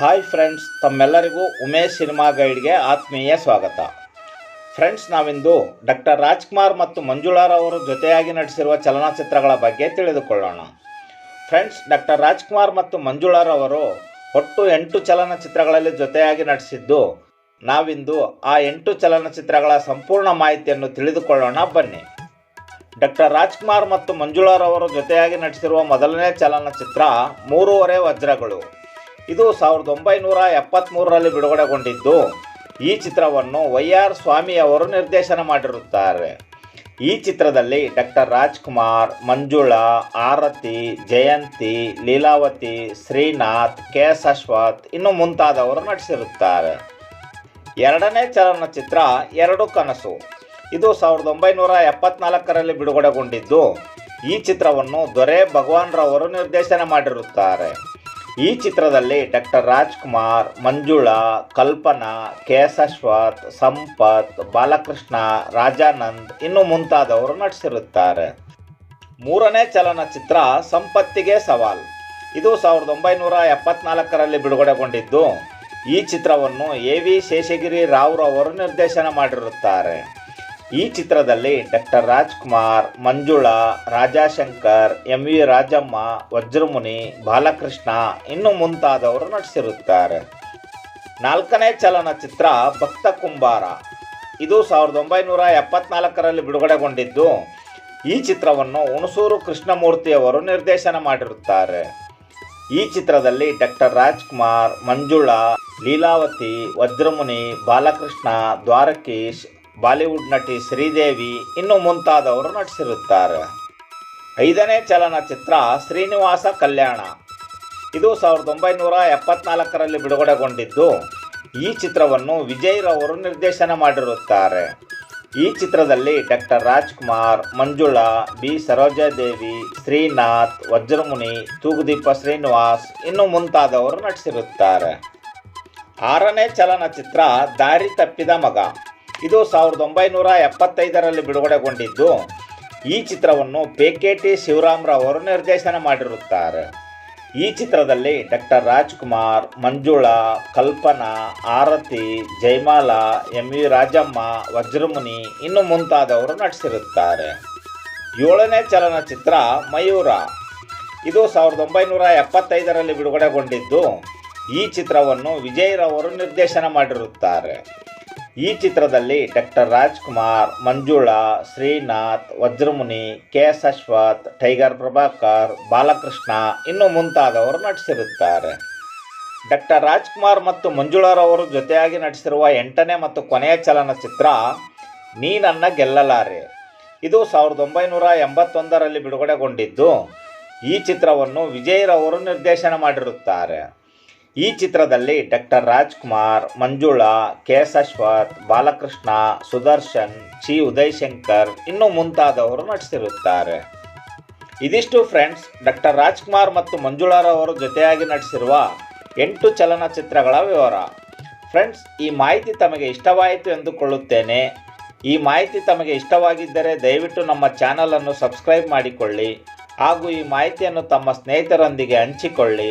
Hi friends ತಮ್ಮೆಲ್ಲರಿಗೂ Umesh cinema ಗೈಡ್ಗೆ ಆತ್ಮೀಯ ಸ್ವಾಗತ. ಫ್ರೆಂಡ್ಸ್ ನಾವಿಂದು ಡಾಕ್ಟರ್ ರಾಜ್ಕುಮಾರ್ ಮತ್ತು ಮಂಜುಳಾರವರು ಜೊತೆಯಾಗಿ ನಟಿಸಿರುವ ಚಲನಚಿತ್ರಗಳ ಬಗ್ಗೆ ತಿಳಿದುಕೊಳ್ಳೋಣ. ಫ್ರೆಂಡ್ಸ್ ಡಾಕ್ಟರ್ ರಾಜ್ಕುಮಾರ್ ಮತ್ತು ಮಂಜುಳಾರವರು ಒಟ್ಟು ಎಂಟು ಚಲನಚಿತ್ರಗಳಲ್ಲಿ ಜೊತೆಯಾಗಿ ನಟಿಸಿದ್ದು, ನಾವಿಂದು ಆ ಎಂಟು ಚಲನಚಿತ್ರಗಳ ಸಂಪೂರ್ಣ ಮಾಹಿತಿಯನ್ನು ತಿಳಿದುಕೊಳ್ಳೋಣ, ಬನ್ನಿ. ಡಾಕ್ಟರ್ ರಾಜ್ಕುಮಾರ್ ಮತ್ತು ಮಂಜುಳಾರವರು ಜೊತೆಯಾಗಿ ನಟಿಸಿರುವ ಮೊದಲನೇ ಚಲನಚಿತ್ರ ಮೂರುವರೆ ವಜ್ರಗಳು. ಇದು ಸಾವಿರದ ಒಂಬೈನೂರ ಎಪ್ಪತ್ತ್ಮೂರರಲ್ಲಿ ಬಿಡುಗಡೆಗೊಂಡಿದ್ದು. ಈ ಚಿತ್ರವನ್ನು ವೈ ಆರ್ ಸ್ವಾಮಿ ಅವರು ನಿರ್ದೇಶನ ಮಾಡಿರುತ್ತಾರೆ. ಈ ಚಿತ್ರದಲ್ಲಿ doctor Rajkumar, Manjula, Aarathi, Jayanthi, Leelavathi, Srinath, K S Ashwath ಇನ್ನು ಮುಂತಾದವರು ನಟಿಸಿರುತ್ತಾರೆ. ಎರಡನೇ ಚಲನಚಿತ್ರ ಎರಡು ಕನಸು. ಇದು ಸಾವಿರದ ಒಂಬೈನೂರ ಎಪ್ಪತ್ನಾಲ್ಕರಲ್ಲಿ ಬಿಡುಗಡೆಗೊಂಡಿದ್ದು. ಈ ಚಿತ್ರವನ್ನು ದೊರೆ ಭಗವಾನ್ ರವರು ನಿರ್ದೇಶನ ಮಾಡಿರುತ್ತಾರೆ. ಈ ಚಿತ್ರದಲ್ಲಿ ಡಾಕ್ಟರ್ ರಾಜ್ಕುಮಾರ್, ಮಂಜುಳಾ, ಕಲ್ಪನಾ ಕೇಸಶ್ವತ್ ಸಂಪತ್, ಬಾಲಕೃಷ್ಣ, ರಾಜಾನಂದ್ ಇನ್ನು ಮುಂತಾದವರು ನಟಿಸಿರುತ್ತಾರೆ. ಮೂರನೇ ಚಲನಚಿತ್ರ ಸಂಪತ್ತಿಗೆ ಸವಾಲ್. ಇದು ಸಾವಿರದ ಒಂಬೈನೂರ ಎಪ್ಪತ್ನಾಲ್ಕರಲ್ಲಿ ಬಿಡುಗಡೆಗೊಂಡಿದ್ದು. ಈ ಚಿತ್ರವನ್ನು ಎ ವಿ ಶೇಷಗಿರಿ ರಾವ್ರವರು ನಿರ್ದೇಶನ ಮಾಡಿರುತ್ತಾರೆ. ಈ ಚಿತ್ರದಲ್ಲಿ doctor Rajkumar, Manjula, Rajashankar, M V Rajamma, Vajramuni, Balakrishna ಇನ್ನು ಮುಂತಾದವರು ನಟಿಸಿರುತ್ತಾರೆ. ನಾಲ್ಕನೇ ಚಲನಚಿತ್ರ ಭಕ್ತ ಕುಂಬಾರ. ಇದು ಸಾವಿರದ ಒಂಬೈನೂರ ಎಪ್ಪತ್ನಾಲ್ಕರಲ್ಲಿ ಬಿಡುಗಡೆಗೊಂಡಿದ್ದು, ಈ ಚಿತ್ರವನ್ನು ಹುಣಸೂರು ಕೃಷ್ಣಮೂರ್ತಿಯವರು ನಿರ್ದೇಶನ ಮಾಡಿರುತ್ತಾರೆ. ಈ ಚಿತ್ರದಲ್ಲಿ ಡಾಕ್ಟರ್ ರಾಜ್ಕುಮಾರ್, ಮಂಜುಳಾ, ಲೀಲಾವತಿ, ವಜ್ರಮುನಿ, ಬಾಲಕೃಷ್ಣ, ದ್ವಾರಕೀಶ್ ಬಾಲಿವುಡ್ ನಟಿ ಶ್ರೀದೇವಿ ಇನ್ನು ಮುಂತಾದವರು ನಟಿಸಿರುತ್ತಾರೆ. ಐದನೇ ಚಲನಚಿತ್ರ ಶ್ರೀನಿವಾಸ ಕಲ್ಯಾಣ. ಇದು ಸಾವಿರದ ಒಂಬೈನೂರ ಎಪ್ಪತ್ನಾಲ್ಕರಲ್ಲಿ ಬಿಡುಗಡೆಗೊಂಡಿದ್ದು, ಈ ಚಿತ್ರವನ್ನು ವಿಜಯ್ ರವರು ನಿರ್ದೇಶನ ಮಾಡಿರುತ್ತಾರೆ. ಈ ಚಿತ್ರದಲ್ಲಿ ಡಾಕ್ಟರ್ ರಾಜ್ಕುಮಾರ್, ಮಂಜುಳಾ, ಬಿ ಸರೋಜಾದೇವಿ, ಶ್ರೀನಾಥ್, ವಜ್ರಮುನಿ, ತೂಗುದೀಪ ಶ್ರೀನಿವಾಸ್ ಇನ್ನು ಮುಂತಾದವರು ನಟಿಸಿರುತ್ತಾರೆ. ಆರನೇ ಚಲನಚಿತ್ರ ದಾರಿ ತಪ್ಪಿದ ಮಗ. ಇದು ಸಾವಿರದ ಒಂಬೈನೂರ ಎಪ್ಪತ್ತೈದರಲ್ಲಿ ಬಿಡುಗಡೆಗೊಂಡಿದ್ದು. ಈ ಚಿತ್ರವನ್ನು ಪೇಕೆಟಿ ಶಿವರಾಮ್ರವರು ನಿರ್ದೇಶನ ಮಾಡಿರುತ್ತಾರೆ. ಈ ಚಿತ್ರದಲ್ಲಿ doctor Rajkumar, Manjula, Kalpana, Aarathi, Jayamala, M V Rajamma, Vajramuni ಇನ್ನು ಮುಂತಾದವರು ನಟಿಸಿರುತ್ತಾರೆ. ಏಳನೇ ಚಲನಚಿತ್ರ ಮಯೂರ. ಇದು ಸಾವಿರದ ಒಂಬೈನೂರ ಎಪ್ಪತ್ತೈದರಲ್ಲಿ ಬಿಡುಗಡೆಗೊಂಡಿದ್ದು. ಈ ಚಿತ್ರವನ್ನು ವಿಜಯ್ ನಿರ್ದೇಶನ ಮಾಡಿರುತ್ತಾರೆ. ಈ ಚಿತ್ರದಲ್ಲಿ doctor Rajkumar, Manjula, Srinath, Vajramuni, K S Ashwath, Tiger Prabhakar, Balakrishna ಇನ್ನು ಮುಂತಾದವರು ನಟಿಸಿರುತ್ತಾರೆ. ಡಾಕ್ಟರ್ ರಾಜ್ಕುಮಾರ್ ಮತ್ತು ಮಂಜುಳಾರವರು ಜೊತೆಯಾಗಿ ನಟಿಸಿರುವ ಎಂಟನೇ ಮತ್ತು ಕೊನೆಯ ಚಲನಚಿತ್ರ ನೀ ನನ್ನ ಗೆಲ್ಲಲಾರೆ. ಇದು ಸಾವಿರದ ಒಂಬೈನೂರ ಎಂಬತ್ತೊಂದರಲ್ಲಿ ಬಿಡುಗಡೆಗೊಂಡಿದ್ದು. ಈ ಚಿತ್ರವನ್ನು ವಿಜಯ್ ರವರು ನಿರ್ದೇಶನ ಮಾಡಿರುತ್ತಾರೆ. ಈ ಚಿತ್ರದಲ್ಲಿ doctor Rajkumar, Manjula K S Ashwath Balakrishna, Sudarshan Chi Udayashankar ಇನ್ನು ಮುಂತಾದವರು ನಟಿಸಿರುತ್ತಾರೆ. ಇದಿಷ್ಟು ಫ್ರೆಂಡ್ಸ್, ಡಾಕ್ಟರ್ ರಾಜ್ಕುಮಾರ್ ಮತ್ತು ಮಂಜುಳಾರವರು ಜೊತೆಯಾಗಿ ನಟಿಸಿರುವ ಎಂಟು ಚಲನಚಿತ್ರಗಳ ವಿವರ. ಫ್ರೆಂಡ್ಸ್, ಈ ಮಾಹಿತಿ ತಮಗೆ ಇಷ್ಟವಾಯಿತು ಎಂದುಕೊಳ್ಳುತ್ತೇನೆ. ಈ ಮಾಹಿತಿ ತಮಗೆ ಇಷ್ಟವಾಗಿದ್ದರೆ ದಯವಿಟ್ಟು ನಮ್ಮ ಚಾನಲನ್ನು ಸಬ್ಸ್ಕ್ರೈಬ್ ಮಾಡಿಕೊಳ್ಳಿ ಹಾಗೂ ಈ ಮಾಹಿತಿಯನ್ನು ತಮ್ಮ ಸ್ನೇಹಿತರೊಂದಿಗೆ ಹಂಚಿಕೊಳ್ಳಿ.